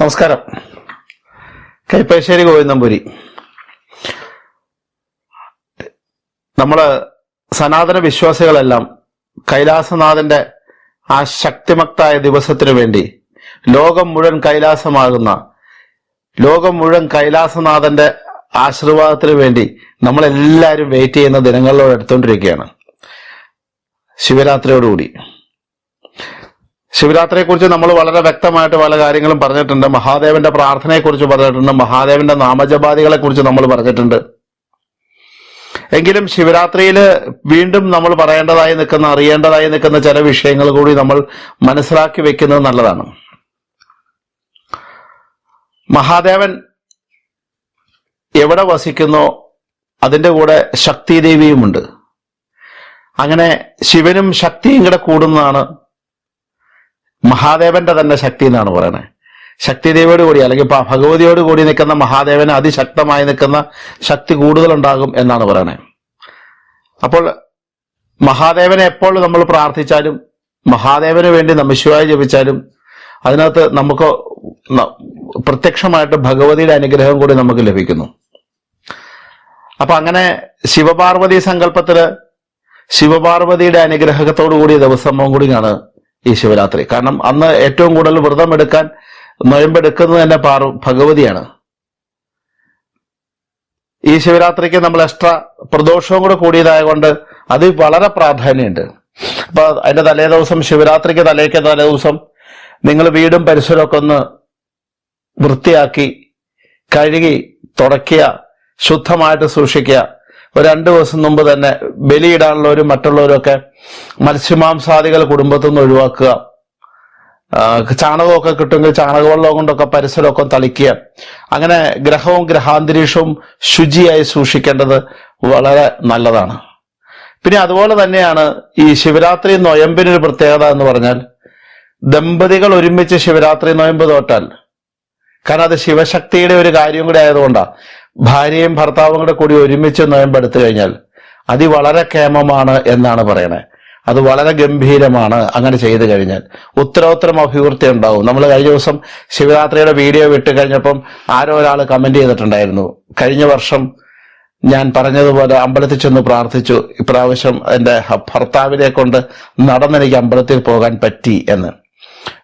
നമസ്കാരം. കൈപ്പശ്ശേരി ഗോവിന്ദംപുരി നമ്മൾ സനാതന വിശ്വാസികളെല്ലാം കൈലാസനാഥന്റെ ആ ശക്തിമക്തായ ദിവസത്തിനു വേണ്ടി ലോകം മുഴുവൻ കൈലാസമാകുന്ന ലോകം മുഴുവൻ കൈലാസനാഥന്റെ ആശീർവാദത്തിന് വേണ്ടി നമ്മളെല്ലാവരും വെയിറ്റ് ചെയ്യുന്ന ദിനങ്ങളിലോട് എടുത്തുകൊണ്ടിരിക്കുകയാണ്. ശിവരാത്രിയോടുകൂടി. ശിവരാത്രിയെ കുറിച്ച് നമ്മൾ വളരെ വ്യക്തമായിട്ട് പല കാര്യങ്ങളും പറഞ്ഞിട്ടുണ്ട്. മഹാദേവന്റെ പ്രാർത്ഥനയെക്കുറിച്ച് പറഞ്ഞിട്ടുണ്ട്. മഹാദേവന്റെ നാമജപാദികളെ കുറിച്ച് നമ്മൾ പറഞ്ഞിട്ടുണ്ട്. എങ്കിലും ശിവരാത്രിയിൽ വീണ്ടും നമ്മൾ പറയേണ്ടതായി നിൽക്കുന്ന അറിയേണ്ടതായി നിൽക്കുന്ന ചില വിഷയങ്ങൾ കൂടി നമ്മൾ മനസ്സിലാക്കി വെക്കുന്നത് നല്ലതാണ്. മഹാദേവൻ എവിടെ വസിക്കുന്നോ? അതിന്റെ കൂടെ ശക്തിദേവിയുമുണ്ട്. അങ്ങനെ ശിവനും ശക്തിയും കൂടെ കൂടുന്നതാണ് മഹാദേവന്റെ തന്നെ ശക്തി എന്നാണ് പറയുന്നത് ശക്തിദേവിയോട് കൂടി അല്ലെങ്കിൽ ഭഗവതിയോട് കൂടി നിൽക്കുന്ന മഹാദേവന് അതിശക്തമായി നിൽക്കുന്ന ശക്തി കൂടുതലുണ്ടാകും എന്നാണ് പറയുന്നത് അപ്പോൾ മഹാദേവനെ എപ്പോൾ നമ്മൾ പ്രാർത്ഥിച്ചാലും മഹാദേവന് വേണ്ടി നമശിവായി ജപിച്ചാലും അതിനകത്ത് നമുക്ക് പ്രത്യക്ഷമായിട്ട് ഭഗവതിയുടെ അനുഗ്രഹം കൂടി നമുക്ക് ലഭിക്കുന്നു. അപ്പൊ അങ്ങനെ ശിവപാർവതി സങ്കല്പത്തിൽ ശിവപാർവതിയുടെ അനുഗ്രഹത്തോടു കൂടിയ ദിവസവും കൂടിയാണ് ഈ ശിവരാത്രി. കാരണം അന്ന് ഏറ്റവും കൂടുതൽ വ്രതം എടുക്കാൻ നൊയമ്പെടുക്കുന്നത് തന്നെ പാറു ഭഗവതിയാണ്. ഈ ശിവരാത്രിക്ക് നമ്മൾ എക്സ്ട്രാ പ്രദോഷവും കൂടെ കൂടിയതായ കൊണ്ട് അത് വളരെ പ്രാധാന്യമുണ്ട്. അപ്പൊ അതിന്റെ തലേ ദിവസം ശിവരാത്രിക്ക് തലേക്ക് തലേ ദിവസം നിങ്ങൾ വീടും പരിസരമൊക്കെ ഒന്ന് വൃത്തിയാക്കി കഴുകി തുടക്കിയ ശുദ്ധമായിട്ട് സൂക്ഷിക്കുക ഒരു രണ്ടു ദിവസം മുമ്പ് തന്നെ ബലിയിടാനുള്ളവരും മറ്റുള്ളവരും ഒക്കെ മത്സ്യമാംസാദികൾ കുടുംബത്തിൽ നിന്ന് ഒഴിവാക്കുക. ചാണകമൊക്കെ കിട്ടുമെങ്കിൽ ചാണകവെള്ളം കൊണ്ടൊക്കെ പരിസരമൊക്കെ തളിക്കുക. അങ്ങനെ ഗ്രഹവും ഗ്രഹാന്തരീക്ഷവും ശുചിയായി സൂക്ഷിക്കേണ്ടത് വളരെ നല്ലതാണ്. പിന്നെ അതുപോലെ തന്നെയാണ് ഈ ശിവരാത്രി നൊയമ്പിനൊരു പ്രത്യേകത എന്ന് പറഞ്ഞാൽ ദമ്പതികൾ ഒരുമിച്ച് ശിവരാത്രി നൊയമ്പ് തോറ്റാൽ. കാരണം അത് ശിവശക്തിയുടെ ഒരു കാര്യം കൂടി ആയതുകൊണ്ടാണ് ഭാര്യയും ഭർത്താവും കൂടെ കൂടി ഒരുമിച്ച് നോയമ്പെടുത്തു കഴിഞ്ഞാൽ അത് വളരെ കേമമാണ് എന്നാണ് പറയുന്നത് അത് വളരെ ഗംഭീരമാണ് അങ്ങനെ ചെയ്തു കഴിഞ്ഞാൽ. ഉത്തരോത്തരം അഭിവൃദ്ധി ഉണ്ടാവും. നമ്മൾ കഴിഞ്ഞ ദിവസം ശിവരാത്രിയുടെ വീഡിയോ വിട്ട് കഴിഞ്ഞപ്പം ആരോ ഒരാൾ കമന്റ് ചെയ്തിട്ടുണ്ടായിരുന്നു. കഴിഞ്ഞ വർഷം ഞാൻ പറഞ്ഞതുപോലെ അമ്പലത്തിൽ ചെന്ന് പ്രാർത്ഥിച്ചു. ഇപ്രാവശ്യം എന്റെ ഭർത്താവിനെ കൊണ്ട് നടന്നെനിക്ക് അമ്പലത്തിൽ പോകാൻ പറ്റി എന്ന്.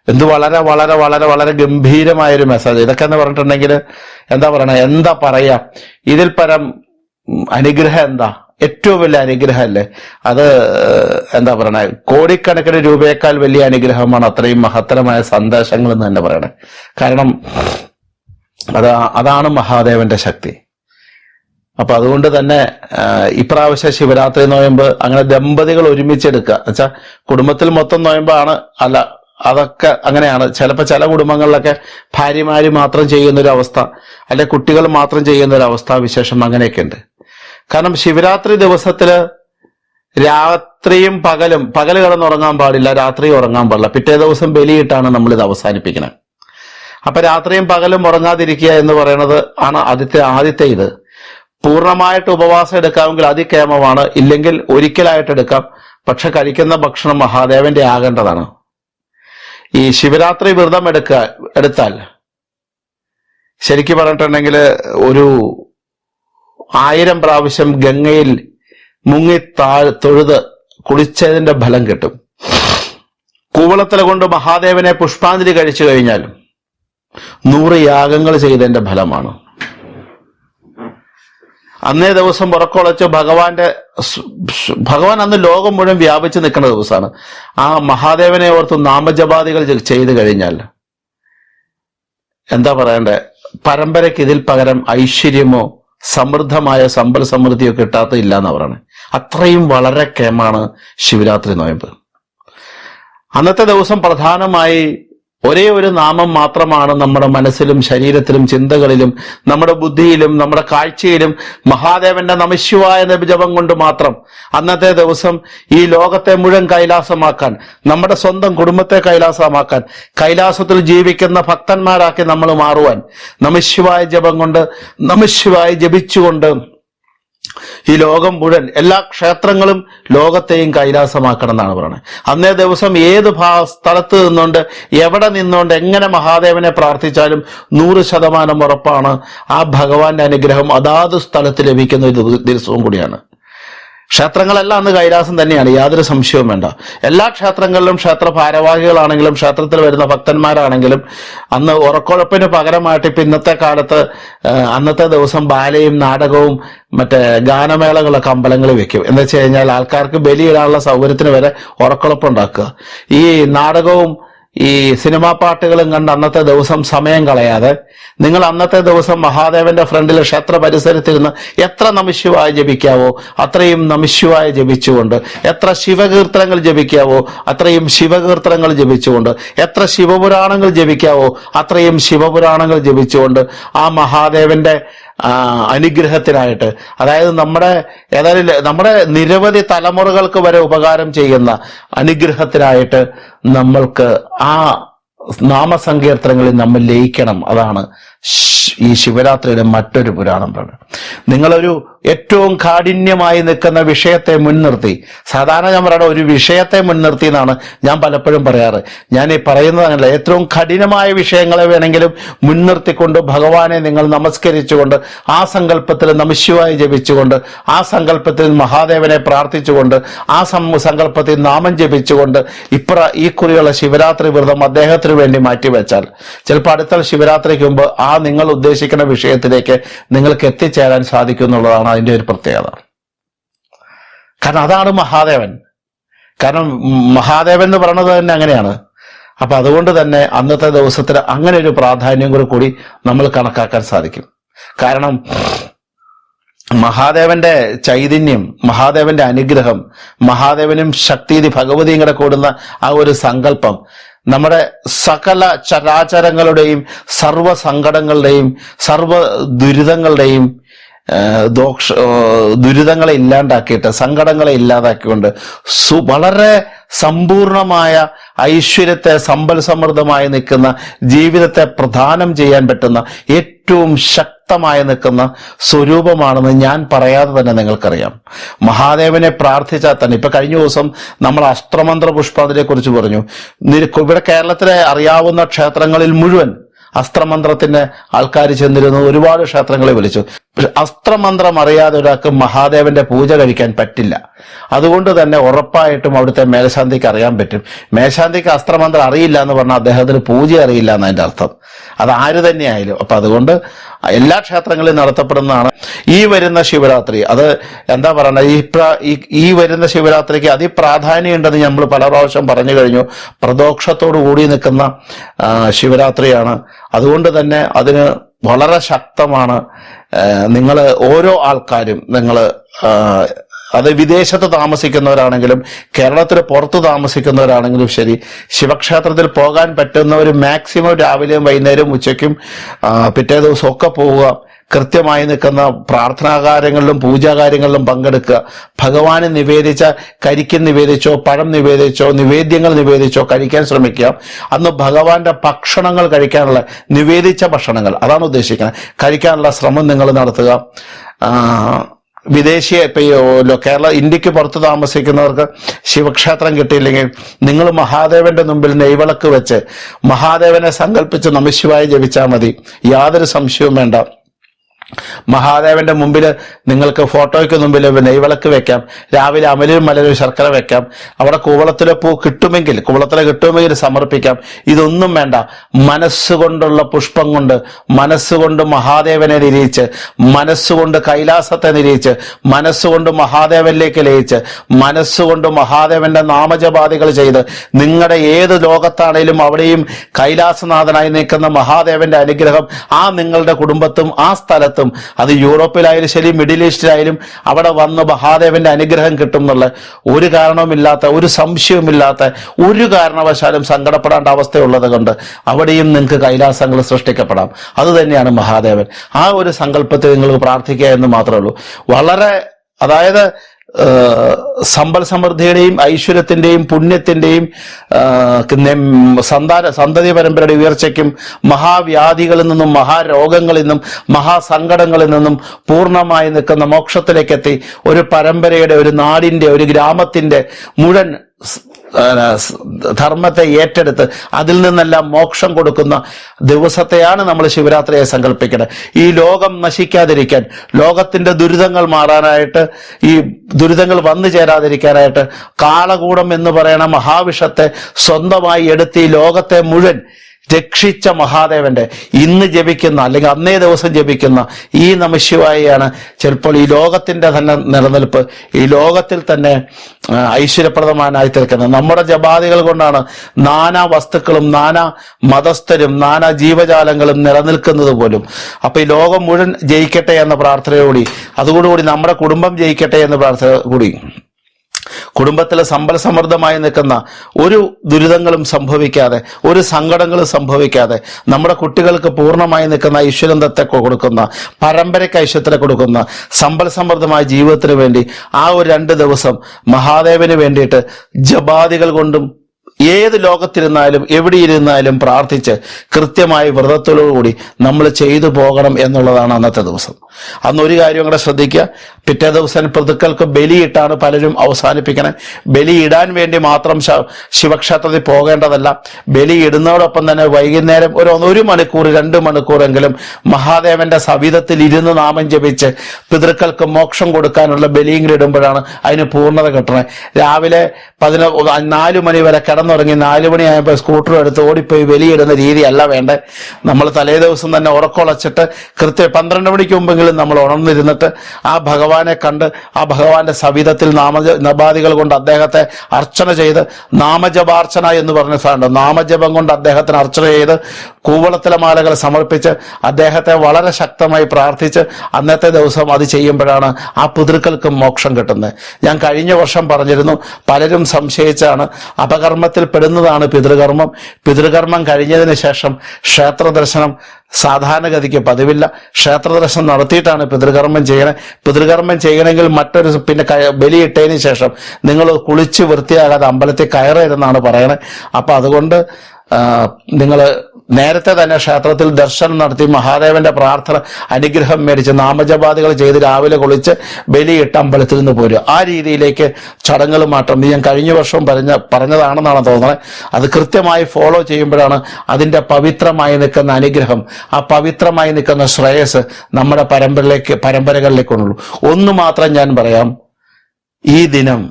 എന്ത് വളരെ വളരെ വളരെ വളരെ ഗംഭീരമായ ഒരു മെസ്സേജ് ഇതൊക്കെ എന്ന് പറഞ്ഞിട്ടുണ്ടെങ്കിൽ എന്താ പറയണ? എന്താ പറയാ? ഇതിൽ പരം അനുഗ്രഹം എന്താ? ഏറ്റവും വലിയ അനുഗ്രഹം അല്ലേ അത് എന്താ പറയണേ? കോടിക്കണക്കിന് രൂപയേക്കാൾ വലിയ അനുഗ്രഹമാണ് അത്രയും മഹത്തരമായ സന്ദേശങ്ങൾ എന്ന് തന്നെ പറയണേ. കാരണം അതാ അതാണ് മഹാദേവന്റെ ശക്തി. അപ്പൊ അതുകൊണ്ട് തന്നെ ഇപ്രാവശ്യ ശിവരാത്രി നോയമ്പ് അങ്ങനെ ദമ്പതികൾ ഒരുമിച്ചെടുക്കുക. എന്നുവെച്ചാൽ കുടുംബത്തിൽ മൊത്തം നോയമ്പാണ് അല്ല അതൊക്കെ അങ്ങനെയാണ്. ചിലപ്പോൾ ചില കുടുംബങ്ങളിലൊക്കെ ഭാര്യമാര് മാത്രം ചെയ്യുന്നൊരവസ്ഥ അല്ലെ കുട്ടികൾ മാത്രം ചെയ്യുന്നൊരവസ്ഥ വിശേഷം അങ്ങനെയൊക്കെ ഉണ്ട് കാരണം ശിവരാത്രി ദിവസത്തിൽ രാത്രിയും പകലും പകൽ കിടന്നുറങ്ങാൻ പാടില്ല രാത്രി ഉറങ്ങാൻ പാടില്ല. പിറ്റേ ദിവസം ബലിയിട്ടാണ് നമ്മൾ ഇത് അവസാനിപ്പിക്കുന്നത്. അപ്പൊ രാത്രിയും പകലും ഉറങ്ങാതിരിക്കുക എന്ന് പറയുന്നത് ആണ് ആദ്യത്തെ ആദ്യത്തെ ഇത്. പൂർണമായിട്ട് ഉപവാസം എടുക്കാമെങ്കിൽ അതിക്ഷേമമാണ് ഇല്ലെങ്കിൽ ഒരിക്കലായിട്ട് എടുക്കാം. പക്ഷെ കഴിക്കുന്ന ഭക്ഷണം മഹാദേവന്റെ ആകേണ്ടതാണ്. ഈ ശിവരാത്രി വ്രതം എടുക്ക എടുത്താൽ ശരിക്കും പറഞ്ഞിട്ടുണ്ടെങ്കിൽ ഒരു ആയിരം പ്രാവശ്യം ഗംഗയിൽ മുങ്ങി താ തൊഴുത് കുളിച്ചതിന്റെ ഫലം കിട്ടും. കൂവളത്തല കൊണ്ട് മഹാദേവനെ പുഷ്പാഞ്ജലി കഴിച്ചു കഴിഞ്ഞാൽ നൂറ് യാഗങ്ങൾ ചെയ്തതിന്റെ ഫലമാണ്. അന്നേ ദിവസം ഉറക്കൊളച്ച് ഭഗവാന്റെ ഭഗവാൻ അന്ന് ലോകം മുഴുവൻ വ്യാപിച്ച് നിൽക്കുന്ന ദിവസമാണ്. ആ മഹാദേവനെ ഓർത്ത് നാമജപാദികൾ ചെയ്തു കഴിഞ്ഞാൽ എന്താ പറയണ്ടേ? പരമ്പരയ്ക്ക് ഇതിൽ പകരം ഐശ്വര്യമോ സമൃദ്ധമായ സമ്പൽ സമൃദ്ധിയോ കിട്ടാത്ത ഇല്ല എന്ന് പറയുന്നത് അത്രയും വളരെ കേമാണ് ശിവരാത്രി നോയമ്പ്. അന്നത്തെ ദിവസം പ്രധാനമായി ഒരേ ഒരു നാമം മാത്രമാണ് നമ്മുടെ മനസ്സിലും ശരീരത്തിലും ചിന്തകളിലും നമ്മുടെ ബുദ്ധിയിലും നമ്മുടെ കാഴ്ചയിലും മഹാദേവന്റെ നമശിവായ ജപം കൊണ്ട് മാത്രം അന്നത്തെ ദിവസം ഈ ലോകത്തെ മുഴുവൻ കൈലാസമാക്കാൻ നമ്മുടെ സ്വന്തം കുടുംബത്തെ കൈലാസമാക്കാൻ കൈലാസത്തിൽ ജീവിക്കുന്ന ഭക്തന്മാരാക്കി നമ്മൾ മാറുവാൻ നമശിവായ ജപം കൊണ്ട് നമശിവായ ജപിച്ചുകൊണ്ട് ഈ ലോകം മുഴുവൻ എല്ലാ ക്ഷേത്രങ്ങളും ലോകത്തെയും കൈലാസമാക്കണം എന്നാണ് പറയുന്നത്. അന്നേ ദിവസം ഏത് ഭാ സ്ഥലത്ത് നിന്നുകൊണ്ട് എവിടെ നിന്നുകൊണ്ട് എങ്ങനെ മഹാദേവനെ പ്രാർത്ഥിച്ചാലും നൂറ് ശതമാനം ഉറപ്പാണ് ആ ഭഗവാന്റെ അനുഗ്രഹം അതാത് സ്ഥലത്ത് ലഭിക്കുന്ന ഒരു ദിവ- ദിവസവും കൂടിയാണ്. ക്ഷേത്രങ്ങളെല്ലാം അന്ന് കൈലാസം തന്നെയാണ്. യാതൊരു സംശയവും വേണ്ട. എല്ലാ ക്ഷേത്രങ്ങളിലും ക്ഷേത്ര ഭാരവാഹികളാണെങ്കിലും ക്ഷേത്രത്തിൽ വരുന്ന ഭക്തന്മാരാണെങ്കിലും അന്ന് ഉറക്കുഴപ്പിന് പകരമായിട്ട് ഇപ്പം ഇന്നത്തെ കാലത്ത് അന്നത്തെ ദിവസം ബാലയും നാടകവും മറ്റേ ഗാനമേളകളൊക്കെ അമ്പലങ്ങളിൽ വെക്കും. എന്ന് വെച്ച് കഴിഞ്ഞാൽ ആൾക്കാർക്ക് ബലിയിടാനുള്ള സൗകര്യത്തിന് വരെ ഉറക്കുഴപ്പുണ്ടാക്കുക ഈ നാടകവും ഈ സിനിമാ പാട്ടുകളും കണ്ട് അന്നത്തെ ദിവസം സമയം കളയാതെ നിങ്ങൾ അന്നത്തെ ദിവസം മഹാദേവന്റെ ഫ്രണ്ടിൽ ക്ഷേത്ര പരിസരത്തിരുന്ന് എത്ര നമിശുവായി ജപിക്കാവോ അത്രയും നമിശുവായി ജപിച്ചുകൊണ്ട് എത്ര ശിവകീർത്തനങ്ങൾ ജപിക്കാവോ അത്രയും ശിവകീർത്തനങ്ങൾ ജപിച്ചുകൊണ്ട് എത്ര ശിവപുരാണങ്ങൾ ജപിക്കാവോ അത്രയും ശിവപുരാണങ്ങൾ ജപിച്ചുകൊണ്ട് ആ മഹാദേവന്റെ അനുഗ്രഹത്തിനായിട്ട്. അതായത് നമ്മുടെ ഏതായാലും നമ്മുടെ നിരവധി തലമുറകൾക്ക് വരെ ഉപകാരം ചെയ്യുന്ന അനുഗ്രഹത്തിനായിട്ട് നമ്മൾക്ക് ആ നാമസങ്കീർത്തനങ്ങളിൽ നമ്മൾ ലയിക്കണം. അതാണ് ഈ ശിവരാത്രിയുടെ മറ്റൊരു പുരാണം പറയുന്നത് നിങ്ങളൊരു ഏറ്റവും കാഠിന്യമായി നിൽക്കുന്ന വിഷയത്തെ മുൻനിർത്തി. സാധാരണ ഞാൻ പറയണ ഒരു വിഷയത്തെ മുൻനിർത്തി എന്നാണ് ഞാൻ പലപ്പോഴും പറയാറ്. ഞാൻ ഈ പറയുന്നത് അങ്ങനെ ഏറ്റവും കഠിനമായ വിഷയങ്ങളെ വേണമെങ്കിലും മുൻനിർത്തിക്കൊണ്ട് ഭഗവാനെ നിങ്ങൾ നമസ്കരിച്ചുകൊണ്ട് ആ സങ്കല്പത്തിൽ നമശിവായി ജപിച്ചുകൊണ്ട് ആ സങ്കല്പത്തിൽ മഹാദേവനെ പ്രാർത്ഥിച്ചുകൊണ്ട് ആ സങ്കല്പത്തിൽ നാമം ജപിച്ചുകൊണ്ട് ഇപ്ര ഈ കുറിയുള്ള ശിവരാത്രി വ്രതം അദ്ദേഹത്തിന് വേണ്ടി മാറ്റിവെച്ചാൽ. ചിലപ്പോൾ അടുത്ത ശിവരാത്രിക്ക് മുമ്പ് ആ നിങ്ങൾ ഉദ്ദേശിക്കുന്ന വിഷയത്തിലേക്ക് നിങ്ങൾക്ക് എത്തിച്ചേരാൻ സാധിക്കും എന്നുള്ളതാണ് അതിന്റെ ഒരു പ്രത്യേകത. കാരണം അതാണ് മഹാദേവൻ. കാരണം മഹാദേവൻ എന്ന് പറയുന്നത് തന്നെ അങ്ങനെയാണ്. അപ്പൊ അതുകൊണ്ട് തന്നെ അന്നത്തെ ദിവസത്തിൽ അങ്ങനെ ഒരു പ്രാധാന്യം കൂടെ കൂടി നമ്മൾ കണക്കാക്കാൻ സാധിക്കും. കാരണം മഹാദേവന്റെ ചൈതന്യം മഹാദേവന്റെ അനുഗ്രഹം മഹാദേവനും ശക്തി ഭഗവതിയും കൂടെ കൂടുന്ന ആ ഒരു സങ്കല്പം നമ്മുടെ സകല ചരാചരങ്ങളുടെയും സർവ സങ്കടങ്ങളുടെയും സർവ ദുരിതങ്ങളുടെയും ദോഷ ദുരിതങ്ങളെ ഇല്ലാണ്ടാക്കിയിട്ട് സങ്കടങ്ങളെ ഇല്ലാതാക്കിക്കൊണ്ട് സു വളരെ സമ്പൂർണമായ ഐശ്വര്യത്തെ സമ്പൽ സമൃദ്ധമായി നിൽക്കുന്ന ജീവിതത്തെ പ്രധാനം ചെയ്യാൻ പറ്റുന്ന ഏറ്റവും ശക്തമായി നിൽക്കുന്ന സ്വരൂപമാണെന്ന് ഞാൻ പറയാതെ തന്നെ നിങ്ങൾക്കറിയാം. മഹാദേവനെ പ്രാർത്ഥിച്ചാൽ തന്നെ. ഇപ്പൊ കഴിഞ്ഞ ദിവസം നമ്മൾ അസ്ത്രമന്ത്ര പുഷ്പാതിനെ കുറിച്ച് പറഞ്ഞു ഇവിടെ കേരളത്തിലെ അറിയാവുന്ന ക്ഷേത്രങ്ങളിൽ മുഴുവൻ അസ്ത്രമന്ത്രത്തിന് ആൾക്കാർ ചെന്നിരുന്നു ഒരുപാട് ക്ഷേത്രങ്ങളെ വിളിച്ചു. പക്ഷെ അസ്ത്രമന്ത്രം അറിയാതെ ഒരാൾക്ക് മഹാദേവന്റെ പൂജ കഴിക്കാൻ പറ്റില്ല. അതുകൊണ്ട് തന്നെ ഉറപ്പായിട്ടും അവിടുത്തെ മേൽശാന്തിക്ക് അറിയാൻ പറ്റും. മേശാന്തിക്ക് അസ്ത്രമന്ത്രം അറിയില്ല എന്ന് പറഞ്ഞാൽ അദ്ദേഹത്തിന് പൂജ അറിയില്ല എന്നതിന്റെ അർത്ഥം. അത് ആര് തന്നെയായാലും. അപ്പൊ അതുകൊണ്ട് എല്ലാ ക്ഷേത്രങ്ങളിലും നടത്തപ്പെടുന്നതാണ് ഈ വരുന്ന ശിവരാത്രി. അത് എന്താ പറയണത്? ഈ- ഈ വരുന്ന ശിവരാത്രിക്ക് അതിപ്രാധാന്യമുണ്ടെന്ന് നമ്മൾ പല പ്രാവശ്യം പറഞ്ഞു കഴിഞ്ഞു. പ്രദോക്ഷത്തോടു കൂടി നിൽക്കുന്ന ശിവരാത്രിയാണ്. അതുകൊണ്ട് തന്നെ അതിന് വളരെ ശക്തമാണ് നിങ്ങൾ ഓരോ ആൾക്കാരും നിങ്ങൾ അത് വിദേശത്ത് താമസിക്കുന്നവരാണെങ്കിലും കേരളത്തിൽ പുറത്ത് താമസിക്കുന്നവരാണെങ്കിലും ശരി ശിവക്ഷേത്രത്തിൽ പോകാൻ പറ്റുന്നവർ മാക്സിമം രാവിലെയും വൈകുന്നേരവും ഉച്ചയ്ക്കും പിറ്റേ ദിവസമൊക്കെ പോവുക. കൃത്യമായി നിൽക്കുന്ന പ്രാർത്ഥനാകാര്യങ്ങളിലും പൂജാകാര്യങ്ങളിലും പങ്കെടുക്കുക. ഭഗവാനെ നിവേദിച്ച കരിക്കും നിവേദിച്ചോ പഴം നിവേദിച്ചോ നിവേദ്യങ്ങൾ നിവേദിച്ചോ കഴിക്കാൻ ശ്രമിക്കുക. അന്ന് ഭഗവാന്റെ ഭക്ഷണങ്ങൾ കഴിക്കാനുള്ള നിവേദിച്ച ഭക്ഷണങ്ങൾ അതാണ് ഉദ്ദേശിക്കുന്നത്. കഴിക്കാനുള്ള ശ്രമം നിങ്ങൾ നടത്തുക. വിദേശീയ ഇപ്പൊ കേരള ഇന്ത്യയ്ക്ക് പുറത്ത് താമസിക്കുന്നവർക്ക് ശിവക്ഷേത്രം കിട്ടിയില്ലെങ്കിൽ നിങ്ങൾ മഹാദേവന്റെ മുമ്പിൽ നെയ്വിളക്ക് വെച്ച് മഹാദേവനെ സങ്കല്പിച്ച് നമശിവായി ജപിച്ചാൽ മതി. യാതൊരു സംശയവും വേണ്ട. മഹാദേവന്റെ മുമ്പിൽ നിങ്ങൾക്ക് ഫോട്ടോയ്ക്ക് മുമ്പിൽ നെയ്വിളക്ക് വെക്കാം. രാവിലെ അമലും മലരും ശർക്കര വെക്കാം. അവിടെ കൂവളത്തിലെ പൂ കിട്ടുമെങ്കിൽ കൂവളത്തിലെ കിട്ടുമെങ്കിൽ സമർപ്പിക്കാം. ഇതൊന്നും വേണ്ട. മനസ്സുകൊണ്ടുള്ള പുഷ്പം കൊണ്ട് മനസ്സുകൊണ്ട് മഹാദേവനെ നിരീച്ച് മനസ്സുകൊണ്ട് കൈലാസത്തെ നിരീച്ച് മനസ്സുകൊണ്ട് മഹാദേവനിലേക്ക് ലയിച്ച് മനസ്സുകൊണ്ട് മഹാദേവന്റെ നാമജപാദികൾ ചെയ്ത് നിങ്ങളുടെ ഏത് ലോകത്താണേലും അവിടെയും കൈലാസനാഥനായി നിൽക്കുന്ന മഹാദേവന്റെ അനുഗ്രഹം ആ നിങ്ങളുടെ കുടുംബത്തും ആ സ്ഥലത്തും അത് യൂറോപ്പിലായാലും ശരി മിഡിൽ ഈസ്റ്റിലായാലും അവിടെ വന്ന് മഹാദേവന്റെ അനുഗ്രഹം കിട്ടും എന്നുള്ള ഒരു കാരണവുമില്ലാത്ത ഒരു സംശയവുമില്ലാത്ത ഒരു കാരണവശാലും സങ്കടപ്പെടേണ്ട അവസ്ഥയുള്ളത് കൊണ്ട് അവിടെയും നിങ്ങൾക്ക് കൈലാസങ്ങൾ സൃഷ്ടിക്കപ്പെടാം. അതുതന്നെയാണ് മഹാദേവൻ. ആ ഒരു സങ്കല്പത്തിൽ നിങ്ങൾ പ്രാർത്ഥിക്കുക എന്ന് മാത്രമേ ഉള്ളൂ. വളരെ അതായത് സമ്പൽ സമൃദ്ധിയുടെയും ഐശ്വര്യത്തിന്റെയും പുണ്യത്തിന്റെയും സന്താന സന്തതി പരമ്പരയുടെ ഉയർച്ചയ്ക്കും മഹാവ്യാധികളിൽ നിന്നും മഹാരോഗങ്ങളിൽ നിന്നും മഹാസങ്കടങ്ങളിൽ നിന്നും പൂർണമായി നിൽക്കുന്ന മോക്ഷത്തിലേക്കെത്തി ഒരു പരമ്പരയുടെ ഒരു നാടിന്റെ ഒരു ഗ്രാമത്തിന്റെ മുഴുവൻ ധർമ്മത്തെ ഏറ്റെടുത്ത് അതിൽ നിന്നെല്ലാം മോക്ഷം കൊടുക്കുന്ന ദിവസത്തെയാണ് നമ്മൾ ശിവരാത്രിയെ സങ്കല്പിക്കുന്നത് ഈ ലോകം നശിക്കാതിരിക്കാൻ ലോകത്തിന്റെ ദുരിതങ്ങൾ മാറാനായിട്ട് ഈ ദുരിതങ്ങൾ വന്നു ചേരാതിരിക്കാനായിട്ട് കാളകൂടം എന്ന് പറയുന്ന മഹാവിഷത്തെ സ്വന്തമായി എടുത്ത് ഈ ലോകത്തെ മുഴുവൻ രക്ഷിച്ച മഹാദേവന്റെ ഇന്ന് ജപിക്കുന്ന അല്ലെങ്കിൽ അന്നേ ദിവസം ജപിക്കുന്ന ഈ നമശിവായിയാണ് ചിലപ്പോൾ ഈ ലോകത്തിന്റെ തന്നെ നിലനിൽപ്പ് ഈ ലോകത്തിൽ തന്നെ ഐശ്വര്യപ്രദമാനായി തീർക്കുന്നത്. നമ്മുടെ ജപാദികൾ കൊണ്ടാണ് നാനാ വസ്തുക്കളും നാനാ മതസ്ഥരും നാനാ ജീവജാലങ്ങളും നിലനിൽക്കുന്നത് പോലും. അപ്പൊ ഈ ലോകം മുഴുവൻ ജയിക്കട്ടെ എന്ന പ്രാർത്ഥനയോടി അതുകൂടി നമ്മുടെ കുടുംബം ജയിക്കട്ടെ എന്ന പ്രാർത്ഥന കൂടി കുടുംബത്തിൽ സമ്പൽ സമൃദ്ധമായി നിൽക്കുന്ന ഒരു ദുരിതങ്ങളും സംഭവിക്കാതെ ഒരു സങ്കടങ്ങളും സംഭവിക്കാതെ നമ്മുടെ കുട്ടികൾക്ക് പൂർണമായി നിൽക്കുന്ന ഐശ്വര്യന്തത്തെ കൊടുക്കുന്ന പരമ്പരയ്ക്ക് ഐശ്വര്യത്തെ കൊടുക്കുന്ന സമ്പൽ സമൃദ്ധമായ ജീവിതത്തിന് വേണ്ടി ആ ഒരു രണ്ട് ദിവസം മഹാദേവന് വേണ്ടിയിട്ട് ജപാദികൾ കൊണ്ടും ഏത് ലോകത്തിരുന്നാലും എവിടെയിരുന്നാലും പ്രാർത്ഥിച്ച് കൃത്യമായി വ്രതത്തോടുകൂടി നമ്മൾ ചെയ്തു പോകണം എന്നുള്ളതാണ് അന്നത്തെ ദിവസം. അന്ന് ഒരു കാര്യം കൂടെ ശ്രദ്ധിക്കുക. പിറ്റേ ദിവസം പ്രതിക്കൾക്ക് ബലിയിട്ടാണ് പലരും അവസാനിപ്പിക്കണേ. ബലിയിടാൻ വേണ്ടി മാത്രം ശിവക്ഷേത്രത്തിൽ പോകേണ്ടതല്ല. ബലിയിടുന്നതോടൊപ്പം തന്നെ വൈകുന്നേരം ഒരു ഒരു മണിക്കൂർ രണ്ട് മണിക്കൂറെങ്കിലും മഹാദേവന്റെ സവിധത്തിൽ ഇരുന്ന് നാമം ജപിച്ച് പിതൃക്കൾക്ക് മോക്ഷം കൊടുക്കാനുള്ള ബലിയും ഇടുമ്പോഴാണ് അതിന് പൂർണത കിട്ടണേ. രാവിലെ പതിനോ നാലു മണി വരെ കിടന്നുറങ്ങി നാലു മണിയായപ്പോൾ സ്കൂട്ടർ എടുത്ത് ഓടിപ്പോയി വലിയിടുന്ന രീതിയല്ല വേണ്ടത് നമ്മൾ തലേ ദിവസം തന്നെ ഉറക്കൊളച്ചിട്ട് കൃത്യം പന്ത്രണ്ട് മണിക്ക് മുമ്പെങ്കിലും നമ്മൾ ഉണർന്നിരുന്നിട്ട് ആ ഭഗവാനെ കണ്ട് ആ ഭഗവാന്റെ സവിധത്തിൽ നാമ നബാദികൾ കൊണ്ട് അദ്ദേഹത്തെ അർച്ചന ചെയ്ത് നാമജപാർച്ചന എന്ന് പറഞ്ഞ സാധനം നാമജപം കൊണ്ട് അദ്ദേഹത്തിന് അർച്ചന ചെയ്ത് കൂവളത്തിലെ മാലകൾ സമർപ്പിച്ച് അദ്ദേഹത്തെ വളരെ ശക്തമായി പ്രാർത്ഥിച്ച് അന്നത്തെ ദിവസം അത് ചെയ്യുമ്പോഴാണ് ആ പിതൃക്കൾക്ക് മോക്ഷം കിട്ടുന്നത്. ഞാൻ കഴിഞ്ഞ വർഷം പറഞ്ഞിരുന്നു പലരും സംശയിച്ചാണ് അപകർമ്മത്തിൽ പെടുന്നതാണ് പിതൃകർമ്മം. പിതൃകർമ്മം കഴിഞ്ഞതിന് ശേഷം ക്ഷേത്ര ദർശനം സാധാരണഗതിക്ക് പതിവില്ല. ക്ഷേത്ര ദർശനം നടത്തിയിട്ടാണ് പിതൃകർമ്മം ചെയ്യണേ. പിതൃകർമ്മം ചെയ്യണമെങ്കിൽ മറ്റൊരു പിന്നെ ബലിയിട്ടതിന് ശേഷം നിങ്ങൾ കുളിച്ച് വൃത്തിയാകാതെ അമ്പലത്തിൽ കയറരുതെന്നാണ് പറയണേ. അപ്പം അതുകൊണ്ട് നിങ്ങൾ നേരത്തെ തന്നെ ക്ഷേത്രത്തിൽ ദർശനം നടത്തി മഹാദേവന്റെ പ്രാർത്ഥന അനുഗ്രഹം മേടിച്ച് നാമജപാദികൾ ചെയ്ത് രാവിലെ കുളിച്ച് ബലിയിട്ട് അമ്പലത്തിൽ നിന്ന് പോരുക. ആ രീതിയിലേക്ക് ചടങ്ങുകൾ മാറ്റം. ഞാൻ കഴിഞ്ഞ വർഷം പറഞ്ഞ പറഞ്ഞതാണെന്നാണ് തോന്നുന്നത് അത് കൃത്യമായി ഫോളോ ചെയ്യുമ്പോഴാണ് അതിന്റെ പവിത്രമായി നിൽക്കുന്ന അനുഗ്രഹം. ആ പവിത്രമായി നിൽക്കുന്ന ശ്രേയസ് നമ്മുടെ പരമ്പരയിലേക്ക് പരമ്പരകളിലേക്കുള്ളൂ ഒന്ന് മാത്രം ഞാൻ പറയാം. ഈ ദിനം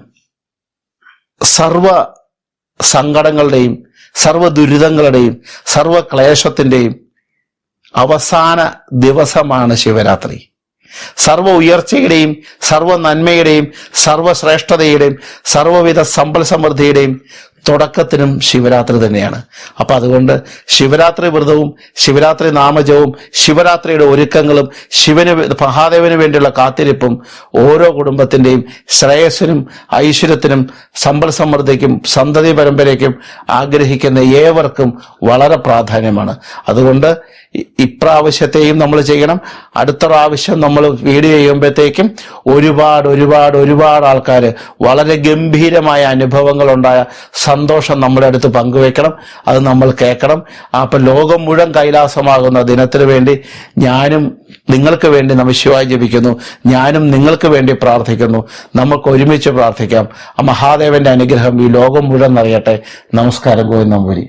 സർവ സങ്കടങ്ങളുടെയും സർവ ദുരിതങ്ങളുടെയും അവസാന ദിവസമാണ് ശിവരാത്രി. സർവ ഉയർച്ചയുടെയും സർവ നന്മയുടെയും സർവശ്രേഷ്ഠതയുടെയും സർവവിധ സമ്പൽ സമൃദ്ധിയുടെയും തുടക്കത്തിനും ശിവരാത്രി തന്നെയാണ്. അപ്പൊ അതുകൊണ്ട് ശിവരാത്രി വ്രതവും ശിവരാത്രി നാമജവും ശിവരാത്രിയുടെ ഒരുക്കങ്ങളും ശിവന് മഹാദേവന് വേണ്ടിയുള്ള കാത്തിരിപ്പും ഓരോ കുടുംബത്തിന്റെയും ശ്രേയസ്സിനും ഐശ്വര്യത്തിനും സമ്പൽ സമൃദ്ധിക്കും സന്തതി പരമ്പരയ്ക്കും ആഗ്രഹിക്കുന്ന ഏവർക്കും വളരെ പ്രാധാന്യമാണ്. അതുകൊണ്ട് ഇപ്രാവശ്യത്തെയും നമ്മൾ ചെയ്യണം. അടുത്ത പ്രാവശ്യം നമ്മൾ വീഡിയോ ചെയ്യുമ്പോഴത്തേക്കും ഒരുപാട് ഒരുപാട് ഒരുപാട് ആൾക്കാർ വളരെ ഗംഭീരമായ അനുഭവങ്ങൾ ഉണ്ടായ സന്തോഷം നമ്മുടെ അടുത്ത് പങ്കുവെക്കണം. അത് നമ്മൾ കേൾക്കണം. അപ്പൊ ലോകം മുഴുവൻ കൈലാസമാകുന്ന ദിനത്തിന് വേണ്ടി ഞാനും നിങ്ങൾക്ക് വേണ്ടി നമശിവായി ജപിക്കുന്നു. ഞാനും നിങ്ങൾക്ക് വേണ്ടി പ്രാർത്ഥിക്കുന്നു. നമുക്ക് ഒരുമിച്ച് പ്രാർത്ഥിക്കാം. ആ മഹാദേവന്റെ അനുഗ്രഹം ഈ ലോകം മുഴുവൻ അറിയട്ടെ നമസ്കാരം ഗോവിന്ദമ്പുരി